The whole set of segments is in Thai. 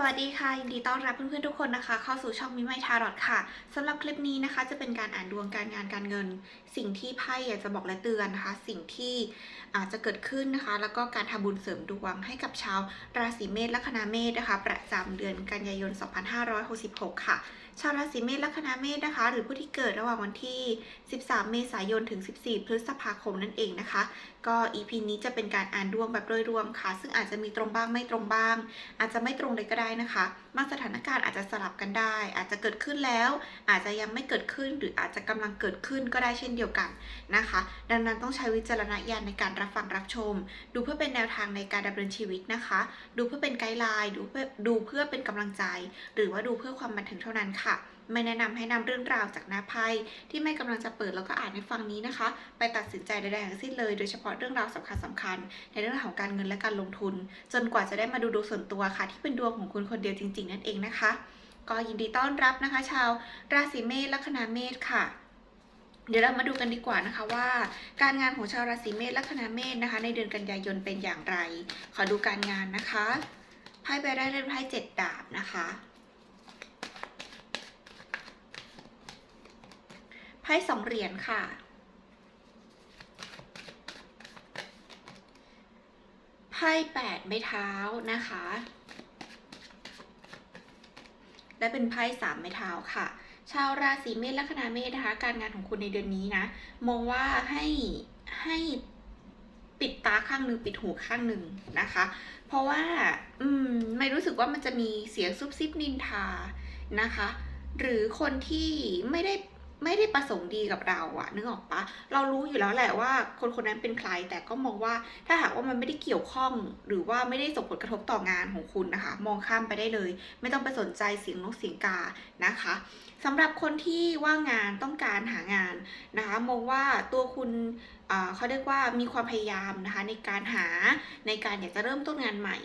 สวัสดีค่ะยินดีต้อนรับเพื่อนๆทุกคนนะคะ เข้าสู่ช่องมิไมทารอดค่ะสำหรับคลิปนี้นะคะ จะเป็นการอ่านดวงการงานการเงิน สิ่งที่ไพ่อยากจะบอกและเตือนนะคะ สิ่งที่อาจจะเกิดขึ้นนะคะ แล้วก็การทำบุญเสริมดวงให้กับชาวราศีเมษและคณะเมษนะคะ ประจำเดือนกันยายน 2566 ค่ะ ชาวราศีเมษและคณะเมษนะคะ หรือผู้ที่เกิดระหว่างวันที่ 13 เมษายนถึง 14 พฤษภาคมนั่นเองนะคะ ก็ EP นี้จะเป็นการอ่านดวงแบบโดยรวมค่ะ ซึ่งอาจจะมีตรงบ้างไม่ตรงบ้าง อาจจะไม่ตรงเลยก็ได้นะคะบางสถานการณ์อาจจะสลับกันได้ อาจจะเกิดขึ้นแล้ว อาจจะยังไม่เกิดขึ้นหรืออาจจะกำลังเกิดขึ้นก็ได้เช่นเดียวกันนะคะ ดังนั้นต้องใช้วิจารณญาณในการรับฟังรับชม ดูเพื่อเป็นแนวทางในการดำเนินชีวิตนะคะ ดูเพื่อเป็นไกด์ไลน์ดูเพื่อดูเพื่อเป็นกำลังใจ หรือว่าดูเพื่อความบันเทิงเท่านั้นค่ะ ไม่แนะนำให้นำเรื่องราวจากหน้าไพ่ที่ไม่กำลังจะเปิดแล้วก็อ่านให้ฟังนี้นะคะ ไปตัดสินใจใดๆทั้งสิ้นเลยโดยเฉพาะเรื่องราวสำคัญสำคัญ ในเรื่องของการเงินและการลงทุน จนกว่าจะได้มาดูดวงส่วนตัวค่ะ ที่เป็นดวงของคุณคนเดียวจริง ๆ นั่นเองนะคะ ก็ยินดีต้อนรับนะคะ ชาว ราศีเมษลัคนาเมษค่ะเดี๋ยวเรามาดูกันดีกว่านะคะว่า การงานของชาวราศีเมษลัคนาเมษนะคะ ในเดือนกันยายนเป็นอย่างไร ขอดูการงานนะคะไพ่ใบแรกเป็นไพ่เจ็ดดาบนะคะ ไพ่สองเหรียญค่ะ ไพ่แปดไม้เท้านะคะ และเป็นไพ่สามไม้เท้าค่ะ ชาวราศีเมษและคณะเมษนะคะ การงานของคุณในเดือนนี้นะ มองว่าให้ให้ปิดตาข้างหนึ่งปิดหูข้างหนึ่งนะคะ เพราะว่า อืม ไม่รู้สึกว่ามันจะมีเสียงซุบซิบนินทานะคะ หรือคนที่ไม่ได้ ไม่ได้ประสงค์ดีกับเราอะนึกออกปะเรารู้อยู่แล้วแหละว่าคนคนนั้นเป็นใคร แต่ก็มองว่าถ้าหากว่ามันไม่ได้เกี่ยวข้อง หรือว่าไม่ได้ส่งผลกระทบต่องานของคุณนะคะ มองข้ามไปได้เลย ไม่ต้องไปสนใจเสียงนกเสียงกานะคะสำหรับคนที่ว่างงานต้องการหางานนะคะ มองว่าตัวคุณอ่อเขาเรียกว่ามีความพยายามนะคะในการหาในการอยากจะเริ่มต้นงานใหม่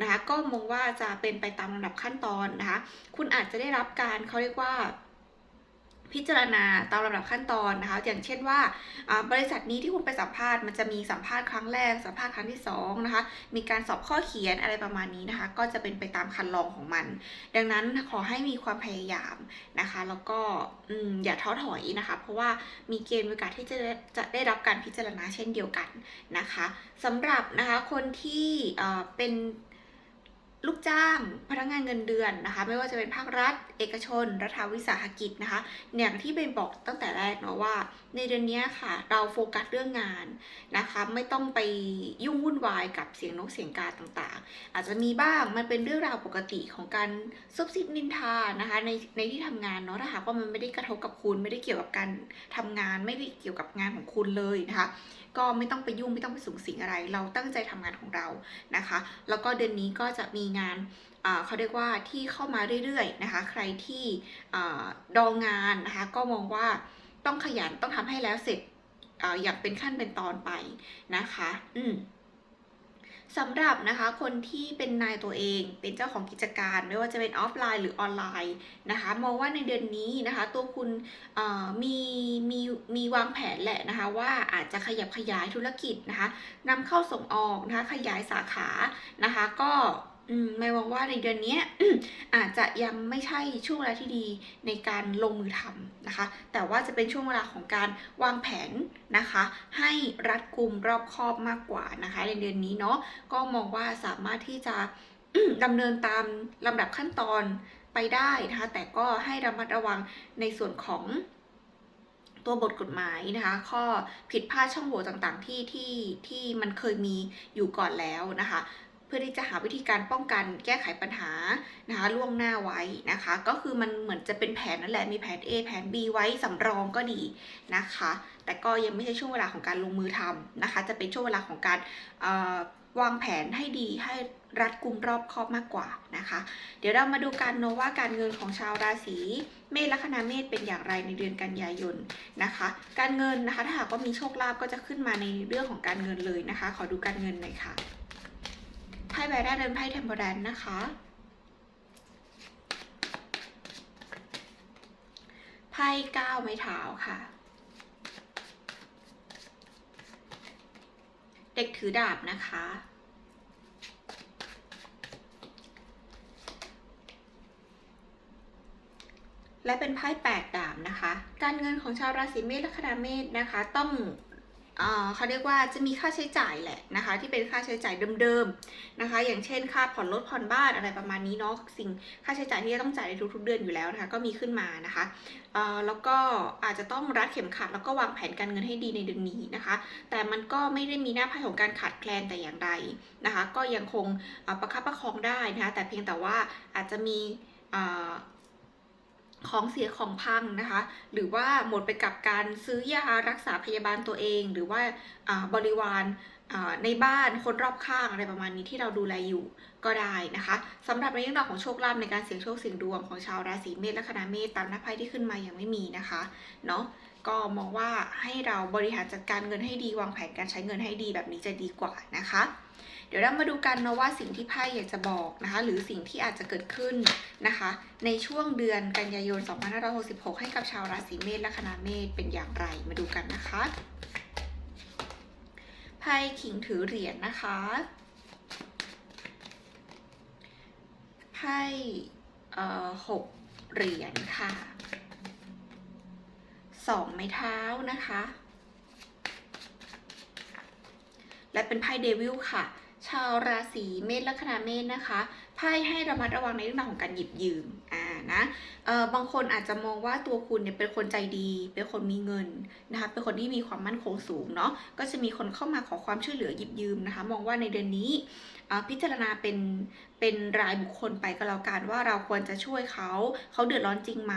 นะคะ ก็มองว่าจะเป็นไปตามลำดับขั้นตอนนะคะ คุณอาจจะได้รับการเขาเรียกว่า พิจารณาตามลำดับขั้นตอนนะคะ อย่างเช่นว่าบริษัทนี้ที่คุณไปสัมภาษณ์มันจะมีสัมภาษณ์ครั้งแรก สัมภาษณ์ครั้งที่สองนะคะ มีการสอบข้อเขียนอะไรประมาณนี้นะคะ ก็จะเป็นไปตามคันลองของมัน ดังนั้นขอให้มีความพยายามนะคะ แล้วก็อย่าท้อถอยนะคะ เพราะว่ามีเกณฑ์โอกาสที่จะจะได้รับการพิจารณาเช่นเดียวกันนะคะสำหรับนะคะคนที่เป็น ลูกจ้างพนักงานเงินเดือนนะคะ ไม่ว่าจะเป็นภาครัฐ เอกชน รัฐวิสาหกิจนะคะอย่างที่เบนบอกตั้งแต่แรกเนาะว่า ในเดือนนี้ค่ะ เราโฟกัสเรื่องงานนะคะ ไม่ต้องไปยุ่งวุ่นวายกับเสียงนกเสียงกาต่างๆ อาจจะมีบ้างมันเป็นเรื่องราวปกติของการซุบซิบนินทานะคะในในที่ทำงานเนาะถ้าหากว่ามันไม่ได้กระทบกับคุณ ไม่ได้เกี่ยวกับการทำงาน ไม่ได้เกี่ยวกับงานของคุณเลยนะคะ ก็ไม่ต้องไปยุ่งไม่ต้องไปสูงสิงอะไร เราตั้งใจทำงานของเรานะคะ แล้วก็เดือนนี้ก็จะมีงานเขาเรียกว่าที่เข้ามาเรื่อยๆนะคะ ใครที่อดองงานนะคะก็มองว่าต้องขยันต้องทำให้แล้วเสร็จออย่างเป็นขั้นเป็นตอนไปนะคะ อืม สำหรับนะคะคนที่เป็นนายตัวเองเป็นเจ้าของกิจการ ไม่ว่าจะเป็นออฟไลน์หรือออนไลน์นะคะมองว่าในเดือนนี้นะคะตัวคุณเอ่อมีมีมีวางแผนแหละนะคะว่าอาจจะขยับขยายธุรกิจนะคะนำเข้าส่งออกนะคะขยายสาขานะคะก็ ไม่มองว่าในเดือนนี้อาจจะยังไม่ใช่ช่วงเวลาที่ดีในการลงมือทำนะคะ แต่ว่าจะเป็นช่วงเวลาของการวางแผนนะคะ ให้รัดกุมรอบคอบมากกว่านะคะในเดือนนี้เนาะก็มองว่าสามารถที่จะดำเนินตามลำดับขั้นตอนไปได้นะคะ แต่ก็ให้ระมัดระวังในส่วนของตัวบทกฎหมายนะคะ ข้อผิดพลาดช่องโหว่ต่างๆที่ที่ที่มันเคยมีอยู่ก่อนแล้วนะคะ พื่อที่จะหาวิธีการป้องกันแก้ไขปัญหานะคะล่วงหน้าไว้นะคะ ก็คือมันเหมือนจะเป็นแผนนั่นแหละมีแผน A แผน B ไว้สำรองก็ดีนะคะ แต่ก็ยังไม่ใช่ช่วงเวลาของการลงมือทำนะคะ จะเป็นช่วงเวลาของการวางแผนให้ดีให้รัดกุมรอบครอบมากกว่านะคะ เดี๋ยวเรามาดูกันเนอะว่าการเงินของชาวราศีเมษลัคนาเมษเป็นอย่างไรในเดือนกันยายนนะคะ การเงินนะคะถ้าหากว่ามีโชคลาภก็จะขึ้นมาในเรื่องของการเงินเลยนะคะ ขอดูการเงินหน่อยค่ะ ใบแรกเดินไพ่เทมโบแดนนะคะ ไพ่เก้าไม้เท้าค่ะ เด็กถือดาบนะคะ และเป็นไพ่แปดดาบนะคะ การเงินของชาวราศีเมษและคณาเมษนะคะต้อง เขาเรียกว่าจะมีค่าใช้จ่ายแหละนะคะ ที่เป็นค่าใช้จ่ายเดิมๆนะคะ อย่างเช่นค่าผ่อนรถผ่อนบ้านอะไรประมาณนี้เนาะสิ่งค่าใช้จ่ายที่จะต้องจ่ายในทุกๆเดือนอยู่แล้วนะคะ ก็มีขึ้นมานะคะแล้วก็อาจจะต้องรัดเข็มขัดแล้วก็วางแผนการเงินให้ดีในเดือนนี้นะคะ แต่มันก็ไม่ได้มีหน้าไพ่ของการขาดแคลนแต่อย่างใดนะคะ ก็ยังคงประคับประคองได้นะคะแต่เพียงแต่ว่าอาจจะมี ของเสียของพังนะคะ หรือว่าหมดไปกับการซื้อยารักษาพยาบาลตัวเอง หรือว่าบริวารในบ้านคนรอบข้างอะไรประมาณนี้ที่เราดูแลอยู่ก็ได้นะคะสำหรับในเรื่องราวของโชคลาภในการเสี่ยงโชคเสี่ยงดวงของชาวราศีเมษและคณะเมษตามหน้าไพ่ที่ขึ้นมายังไม่มีนะคะเนาะก็มองว่าให้เราบริหารจัดการเงินให้ดีวางแผนการใช้เงินให้ดีแบบนี้จะดีกว่านะคะ เดี๋ยวเรามาดูกันนะว่าสิ่งที่ไพ่อยากจะบอกนะคะ หรือสิ่งที่อาจจะเกิดขึ้นนะคะ ในช่วงเดือนกันยายน 2566 ให้กับชาวราศีเมษและคณะเมษเป็นอย่างไรมาดูกันนะคะไพ่ขิงถือเหรียญนะคะไพ่เอ่อหกเหรียญค่ะสองไม้เท้านะคะ และเป็นไพ่เดวิลค่ะ ชาวราศีเมษและคณาเมษนะคะไพ่ให้ระมัดระวังในเรื่องของการหยิบยืม นะเออบางคนอาจจะมองว่าตัวคุณเนี่ยเป็นคนใจดี เป็นคนมีเงินนะคะ เป็นคนที่มีความมั่นคงสูงเนาะ ก็จะมีคนเข้ามาขอความช่วยเหลือหยิบยืมนะคะ มองว่าในเดือนนี้พิจารณาเป็นเป็นรายบุคคลไปก็แล้วกันว่าเราควรจะช่วยเขาเขาเดือดร้อนจริงไหม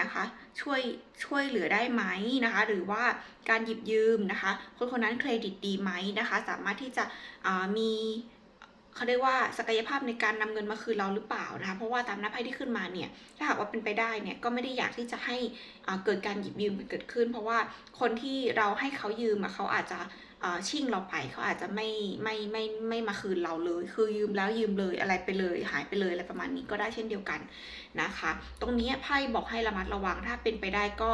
นะคะ ช่วยช่วยเหลือได้ไหมนะคะ หรือว่าการหยิบยืมนะคะ คนคนนั้นเครดิตดีไหมนะคะ สามารถที่จะมี เขาเรียกว่าศักยภาพในการนำเงินมาคืนเราหรือเปล่านะคะเพราะว่าตามน้าไพ่ที่ขึ้นมาเนี่ยถ้าหากว่าเป็นไปได้เนี่ยก็ไม่ได้อยากที่จะให้เกิดการหยิบยืมเกิดขึ้น เพราะว่าคนที่เราให้เขายืมเขาอาจจะชิ่งเราไปเขาอาจจะไม่ไม่ไม่ไม่มาคืนเราเลย คือยืมแล้วยืมเลยอะไรไปเลย หายไปเลยอะไรประมาณนี้ก็ได้เช่นเดียวกันนะคะ ตรงนี้ไพ่บอกให้ระมัดระวังถ้าเป็นไปได้ก็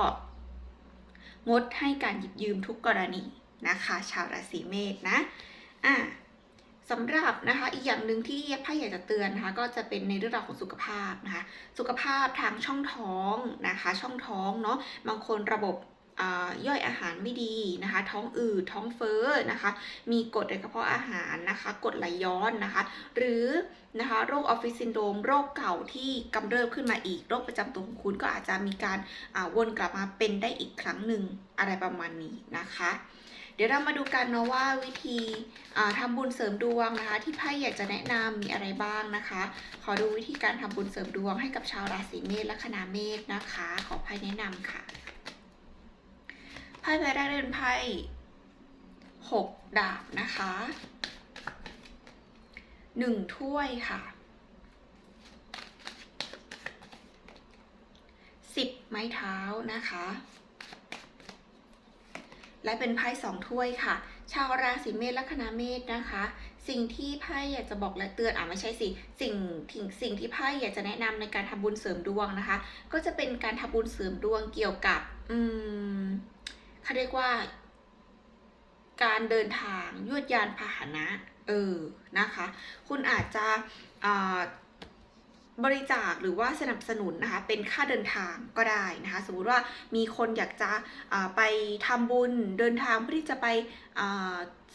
งดให้การหยิบยืมทุกกรณีนะคะ ชาวราศีเมษนะอะ สำหรับนะคะอีกอย่างหนึ่งที่ไพ่อยากจะเตือนนะคะก็จะเป็นในเรื่องราวของสุขภาพนะคะสุขภาพทางช่องท้องนะคะช่องท้องเนาะบางคนระบบอ่ย่อยอาหารไม่ดีนะคะ ท้องอืดท้องเฟ้อนะคะ มีกรดในกระเพาะอาหารนะคะกรดไหลย้อนนะคะ หรือนะคะโรคออฟฟิศซินโดรมโรคเก่าที่กำเริบขึ้นมาอีกโรคประจำตัวของคุณก็อาจจะมีการวนกลับมาเป็นได้อีกครั้งหนึ่งอะไรประมาณนี้นะคะ เดี๋ยวเรามาดูกันเนาะว่าวิธีอ่าทำบุญเสริมดวงนะคะ ที่ไพ่อยากจะแนะนำมีอะไรบ้างนะคะ ขอดูวิธีการทำบุญเสริมดวงให้กับชาวราศีเมษและคณะเมษนะคะ ขอไพ่แนะนำค่ะไพ่ใบแรกเป็นไพ่หกดาบนะคะหนึ่งถ้วยค่ะสิบไม้เท้านะคะ และเป็นไพ่สองถ้วยค่ะ ชาวราศีเมษและคณะเมษนะคะ สิ่งที่ไพ่อยากจะบอกและเตือนอะไม่ใช่สิสิ่งสิ่งสิ่งที่ไพ่อยากจะแนะนำในการทำบุญเสริมดวงนะคะ ก็จะเป็นการทำบุญเสริมดวงเกี่ยวกับ อืมเขาเรียกว่า การเดินทางยวดยานพาหนะ เออนะคะ คุณอาจจะอ่า บริจาคหรือว่าสนับสนุนนะคะเป็นค่าเดินทางก็ได้นะคะสมมุติว่ามีคนอยากจะไปทำบุญเดินทางเพื่อที่จะไป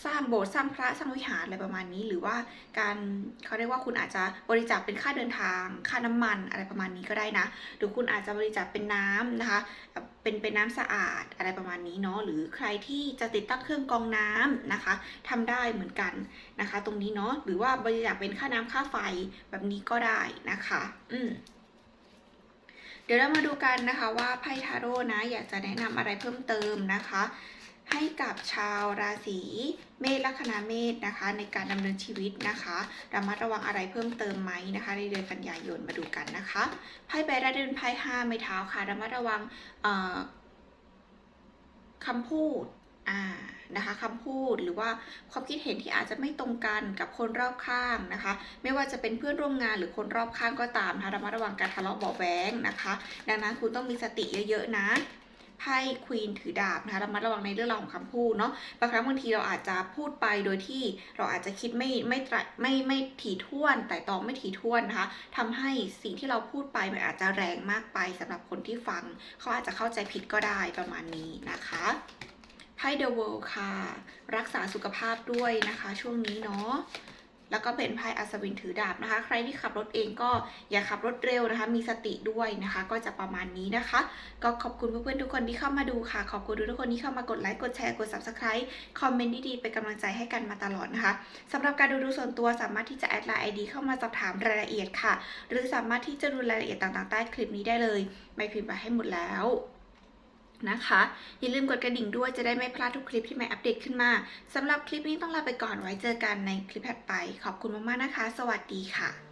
สร้างโบสถ์สร้างพระสร้างวิหารอะไรประมาณนี้ หรือว่าการเขาเรียกว่าคุณอาจจะบริจาคเป็นค่าเดินทาง ค่าน้ำมันอะไรประมาณนี้ก็ได้นะ หรือคุณอาจจะบริจาคเป็นน้ำนะคะเป็นเป็นน้ำสะอาดอะไรประมาณนี้เนาะหรือใครที่จะติดตั้งเครื่องกรองน้ำนะคะทำได้เหมือนกันนะคะ ตรงนี้เนาะหรือว่าบริจาคเป็นค่าน้ำค่าไฟแบบนี้ก็ได้นะคะ อืมเดี๋ยวเรามาดูกันนะคะว่าไพ่ทาโร่นะ อยากจะแนะนำอะไรเพิ่มเติมนะคะ ให้กับชาวราศีเมษลัคนาเมษนะคะ ในการดำเนินชีวิตนะคะระมัดระวังอะไรเพิ่มเติมไหมนะคะ ในเดือนกันยายนมาดูกันนะคะไพ่ใบแรกเดินไพ่ห้าไม้เท้าค่ะระมัดระวังเอ่อคำพูดอ่านะคะคำพูดหรือว่าความคิดเห็นที่อาจจะไม่ตรงกันกับคนรอบข้างนะคะ ไม่ว่าจะเป็นเพื่อนร่วมงานหรือคนรอบข้างก็ตามนะคะระมัดระวังการทะเลาะเบาแวงนะคะ ดังนั้นคุณต้องมีสติเยอะๆนะ ไพ่ควีนถือดาบนะคะระมัดระวังในเรื่องราวของคำพูดเนาะบางครั้งบางทีเราอาจจะพูดไปโดยที่เราอาจจะคิดไม่ไม่ไตรไม่ไม่ถี่ถ้วนแต่ตองไม่ถี่ถ้วนนะคะทำให้สิ่งที่เราพูดไปมันอาจจะแรงมากไปสำหรับคนที่ฟัง เขาอาจจะเข้าใจผิดก็ได้ประมาณนี้นะคะไพ่ The World ค่ะ รักษาสุขภาพด้วยนะคะ ช่วงนี้เนาะ แล้วก็เป็นไพ่อัศวินถือดาบนะคะ ใครที่ขับรถเองก็อย่าขับรถเร็วนะคะ มีสติด้วยนะคะ ก็จะประมาณนี้นะคะ ก็ขอบคุณเพื่อนๆทุกคนที่เข้ามาดูค่ะ ขอบคุณทุกคนที่เข้ามากดไลค์ กดแชร์ กด subscribe คอมเมนต์ดีๆเป็นกำลังใจให้กันมาตลอดนะคะสำหรับการดูดูส่วนตัวสามารถที่จะแอดไลน์ ID เข้ามาสอบถามรายละเอียดค่ะ หรือสามารถที่จะดูรายละเอียดต่างๆใต้คลิปนี้ได้เลย ไม่พิมพ์ไปให้หมดแล้ว นะคะ อย่าลืมกดกระดิ่งด้วยจะได้ไม่พลาดทุกคลิปที่ใหม่อัปเดตขึ้นมาสำหรับคลิปนี้ต้องลาไปก่อนไว้เจอกันในคลิปถัดไป ขอบคุณมากๆนะคะ สวัสดีค่ะ